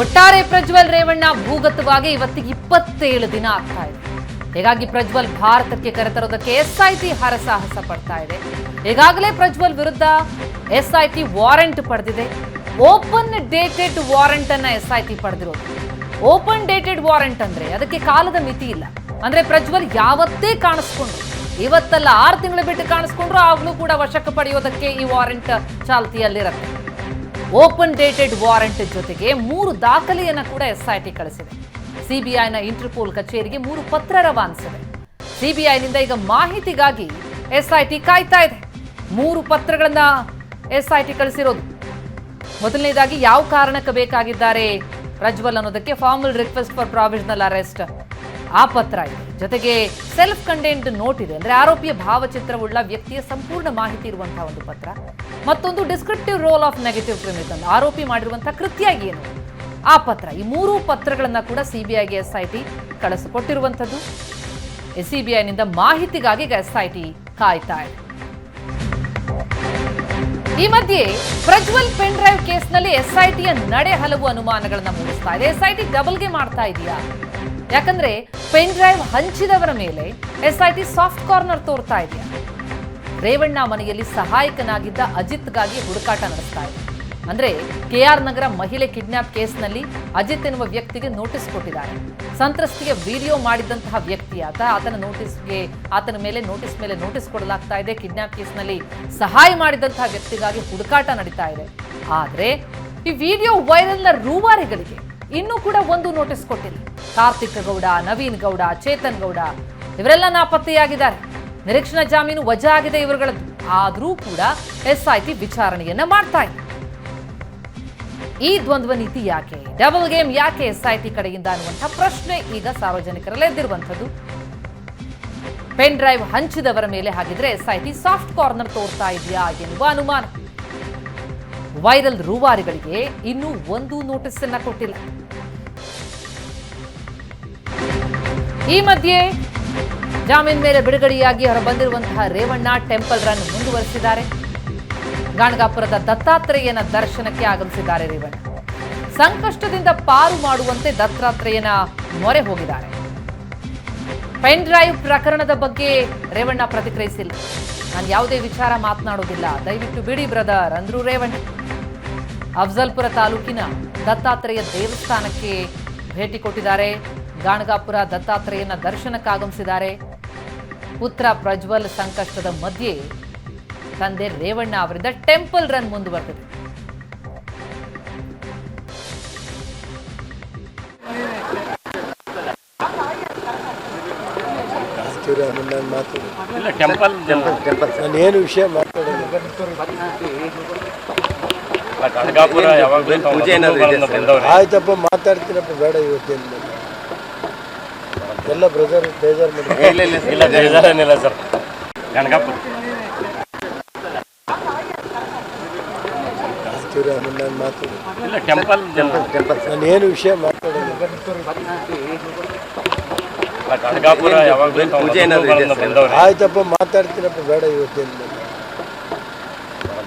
ಒಟ್ಟಾರೆ ಪ್ರಜ್ವಲ್ ರೇವಣ್ಣ ಭೂಗತವಾಗಿ ಇವತ್ತಿಗೆ ಇಪ್ಪತ್ತೇಳು ದಿನ ಆಗ್ತಾ ಇದೆ. ಹೀಗಾಗಿ ಪ್ರಜ್ವಲ್ ಭಾರತಕ್ಕೆ ಕರೆತರೋದಕ್ಕೆ ಎಸ್ಐಟಿ ಹರಸಾಹಸ ಪಡ್ತಾ ಇದೆ. ಈಗಾಗಲೇ ಪ್ರಜ್ವಲ್ ವಿರುದ್ಧ ಎಸ್ಐಟಿ ವಾರಂಟ್ ಪಡೆದಿದೆ. ಓಪನ್ ಡೇಟೆಡ್ ವಾರೆಂಟ್ ಅನ್ನ ಎಸ್ಐಟಿ ಪಡೆದಿರೋದು. ಓಪನ್ ಡೇಟೆಡ್ ವಾರಂಟ್ ಅಂದ್ರೆ ಅದಕ್ಕೆ ಕಾಲದ ಮಿತಿ ಇಲ್ಲ. ಅಂದ್ರೆ ಪ್ರಜ್ವಲ್ ಯಾವತ್ತೇ ಕಾಣಿಸ್ಕೊಂಡ್ರು, ಇವತ್ತಲ್ಲ ಆರು ತಿಂಗಳು ಬಿಟ್ಟು ಕಾಣಿಸ್ಕೊಂಡ್ರು, ಆಗ್ಲೂ ಕೂಡ ವಶಕ್ಕೆ ಪಡೆಯೋದಕ್ಕೆ ಈ ವಾರೆಂಟ್ ಚಾಲ್ತಿಯಲ್ಲಿರುತ್ತೆ. ಓಪನ್ ಡೇಟೆಡ್ ವಾರೆಂಟ್ ಜೊತೆಗೆ ಮೂರು ದಾಖಲೆಯನ್ನು ಕೂಡ ಎಸ್ಐಟಿ ಕಳಿಸಿದೆ. ಸಿಬಿಐನ ಇಂಟರ್ಪೋಲ್ ಕಚೇರಿಗೆ ಮೂರು ಪತ್ರ ರವಾನಿಸಿದೆ. ಸಿಬಿಐನಿಂದ ಈಗ ಮಾಹಿತಿಗಾಗಿ ಎಸ್ಐಟಿ ಕಾಯ್ತಾ ಇದೆ. ಮೂರು ಪತ್ರಗಳನ್ನ ಎಸ್ಐಟಿ ಕಳಿಸಿರೋದು. ಮೊದಲನೇದಾಗಿ ಯಾವ ಕಾರಣಕ್ಕೆ ಬೇಕಾಗಿದ್ದಾರೆ ಪ್ರಜ್ವಲ್ ಅನ್ನೋದಕ್ಕೆ formal request for provisional arrest ಆ ಪತ್ರ ಇದೆ. ಜೊತೆಗೆ ಸೆಲ್ಫ್ ಕಂಟೆಂಟ್ ನೋಟ್ ಇದೆ. ಅಂದ್ರೆ ಆರೋಪಿಯ ಭಾವಚಿತ್ರವುಳ್ಳ ವ್ಯಕ್ತಿಯ ಸಂಪೂರ್ಣ ಮಾಹಿತಿ ಇರುವಂತಹ ಒಂದು ಪತ್ರ. ಮತ್ತೊಂದು descriptive role of negative criminal ಆರೋಪಿ ಮಾಡಿರುವಂತಹ ಕೃತ್ಯ ಏನು? ಆ ಪತ್ರ. ಈ ಮೂರು ಪತ್ರಗಳನ್ನ ಕೂಡ ಸಿಬಿಐಗೆ ಟಿ ಕಳಿಸಿಕೊಟ್ಟಿರುವಂಥದ್ದು. ಸಿಬಿಐನಿಂದ ಮಾಹಿತಿಗಾಗಿ ಎಸ್ ಐ ಟಿ ಕಾಯ್ತಾ ಇದೆ. ಈ ಮಧ್ಯೆ ಪ್ರಜ್ವಲ್ ಪೆನ್ ಡ್ರೈವ್ ಕೇಸ್ನಲ್ಲಿ ಎಸ್ಐಟಿಯ ನಡೆ ಹಲವು ಅನುಮಾನಗಳನ್ನು ಮೂಡಿಸ್ತಾ ಇದೆ. ಎಸ್ಐಟಿ ಡಬಲ್ಗೆ ಮಾಡ್ತಾ ಇದೆಯಾ? ಯಾಕಂದ್ರೆ ಪೆನ್ ಡ್ರೈವ್ ಹಂಚಿದವರ ಮೇಲೆ ಎಸ್ಐಟಿ ಸಾಫ್ಟ್ ಕಾರ್ನರ್ ತೋರ್ತಾ ಇದೆಯಾ ರೇವಣ್ಣ ಮನೆಯಲ್ಲಿ ಸಹಾಯಕನಾಗಿದ್ದ ಅಜಿತ್ಗಾಗಿ ಹುಡುಕಾಟ ನಡೆಸ್ತಾ ಇದೆ. ಅಂದ್ರೆ ಕೆಆರ್ ನಗರ ಮಹಿಳೆ ಕಿಡ್ನಾಪ್ ಕೇಸ್ನಲ್ಲಿ ಅಜಿತ್ ಎನ್ನುವ ವ್ಯಕ್ತಿಗೆ ನೋಟಿಸ್ ಕೊಟ್ಟಿದ್ದಾರೆ. ಸಂತ್ರಸ್ತಿಗೆ ವಿಡಿಯೋ ಮಾಡಿದಂತಹ ವ್ಯಕ್ತಿ ಆತ ಆತನ ನೋಟಿಸ್ಗೆ, ಆತನ ಮೇಲೆ ನೋಟಿಸ್ ಮೇಲೆ ನೋಟಿಸ್ ಕೊಡಲಾಗ್ತಾ ಇದೆ. ಕಿಡ್ನಾಪ್ ಕೇಸ್ನಲ್ಲಿ ಸಹಾಯ ಮಾಡಿದಂತಹ ವ್ಯಕ್ತಿಗಾಗಿ ಹುಡುಕಾಟ ನಡೀತಾ ಇದೆ. ಆದ್ರೆ ಈ ವಿಡಿಯೋ ವೈರಲ್ನ ರೂವಾರಿಗಳಿಗೆ ಇನ್ನೂ ಕೂಡ ಒಂದು ನೋಟಿಸ್ ಕೊಟ್ಟಿಲ್ಲ ಕಾರ್ತಿಕ್ ಗೌಡ, ನವೀನ್ ಗೌಡ, ಚೇತನ್ ಗೌಡ, ಇವರೆಲ್ಲ ನಾಪತ್ತೆಯಾಗಿದ್ದಾರೆ. ನಿರೀಕ್ಷಣಾ ಜಾಮೀನು ವಜಾ ಆಗಿದೆ ಇವರುಗಳದ್ದು. ಆದರೂ ಕೂಡ ಎಸ್ಐಟಿ ವಿಚಾರಣೆಯನ್ನ ಮಾಡ್ತಾ ಇದೆ. ಈ ದ್ವಂದ್ವ ನೀತಿ ಯಾಕೆ? ಡಬಲ್ ಗೇಮ್ ಯಾಕೆ ಎಸ್ಐಟಿ ಕಡೆಯಿಂದ ಅನ್ನುವಂಥ ಪ್ರಶ್ನೆ ಈಗ ಸಾರ್ವಜನಿಕರಲ್ಲಿ ಎದ್ದಿರುವಂಥದ್ದು. ಪೆನ್ ಡ್ರೈವ್ ಹಂಚಿದವರ ಮೇಲೆ ಹಾಗಿದ್ರೆ ಎಸ್ಐಟಿ ಸಾಫ್ಟ್ ಕಾರ್ನರ್ ತೋರ್ತಾ ಇದೆಯಾ ಎನ್ನುವ ಅನುಮಾನ. ವೈರಲ್ ರೂವಾರಿಗಳಿಗೆ ಇನ್ನೂ ಒಂದು ನೋಟಿಸ್ ಅನ್ನ ಕೊಟ್ಟಿಲ್ಲ. ಈ ಮಧ್ಯೆ ಜಾಮೀನ್ ಮೇಲೆ ಬಿಡುಗಡೆಯಾಗಿ ಹೊರಬಂದಿರುವಂತಹ ರೇವಣ್ಣ ಟೆಂಪಲ್ ರನ್ ಮುಂದುವರೆಸಿದ್ದಾರೆ. ಗಾಣಗಾಪುರದ ದತ್ತಾತ್ರೇಯನ ದರ್ಶನಕ್ಕೆ ಆಗಮಿಸಿದ್ದಾರೆ ರೇವಣ್ಣ. ಸಂಕಷ್ಟದಿಂದ ಪಾರು ಮಾಡುವಂತೆ ದತ್ತಾತ್ರೇಯನ ಮೊರೆ ಹೋಗಿದ್ದಾರೆ. ಪೆನ್ ಡ್ರೈವ್ ಪ್ರಕರಣದ ಬಗ್ಗೆ ರೇವಣ್ಣ ಪ್ರತಿಕ್ರಿಯಿಸಿಲ್ಲ. ನಾನು ಯಾವುದೇ ವಿಚಾರ ಮಾತನಾಡೋದಿಲ್ಲ ದಯವಿಟ್ಟು ಬಿಡಿ ಬ್ರದರ್ ಅಂದ್ರು ರೇವಣ್ಣ. ಅಫ್ಜಲ್ಪುರ ತಾಲೂಕಿನ ದತ್ತಾತ್ರೇಯ ದೇವಸ್ಥಾನಕ್ಕೆ ಭೇಟಿ ಕೊಟ್ಟಿದ್ದಾರೆ. ಗಾಣಗಾಪುರ ದತ್ತಾತ್ರೇಯನ ದರ್ಶನಕ್ಕಾಗಮಿಸಿದ್ದಾರೆ. ಪುತ್ರ ಪ್ರಜ್ವಲ್ ಸಂಕಷ್ಟದ ಮಧ್ಯೆ ತಂದೆ ರೇವಣ್ಣ ಅವರಿಂದ ಟೆಂಪಲ್ ರನ್ ಮುಂದುವರೆದಿದೆ. ನಾನು ಏನು ವಿಷಯ ಮಾತಾಡೋದು? ಕನಕಾಪುರ ಯಾವಾಗಲೂ ಪೂಜೆ ಆಯ್ತಪ್ಪ ಮಾತಾಡ್ತೀನಪ್ಪ ಬೇಡ ಇವತ್ತೇನು ಎಲ್ಲ ಬ್ರದರ್ ಬೇಜಾರು ಮಾಡಿ. ಇಲ್ಲ ಇಲ್ಲ ಇಲ್ಲ ಬೇಜಾರೇನಿಲ್ಲ ಸರ್. ಕನಕಾಪುರ ನಾನು ಮಾತಾಡಿ ಇಲ್ಲ ಟೆಂಪಲ್ ನಾನು ಏನು ವಿಷಯ ಮಾತಾಡೋದು? ಕನಕಾಪುರ ಯಾವಾಗಲೂ ಪೂಜೆ ಆಯ್ತಪ್ಪ ಮಾತಾಡ್ತೀನಪ್ಪ ಬೇಡ ಇವತ್ತೇನು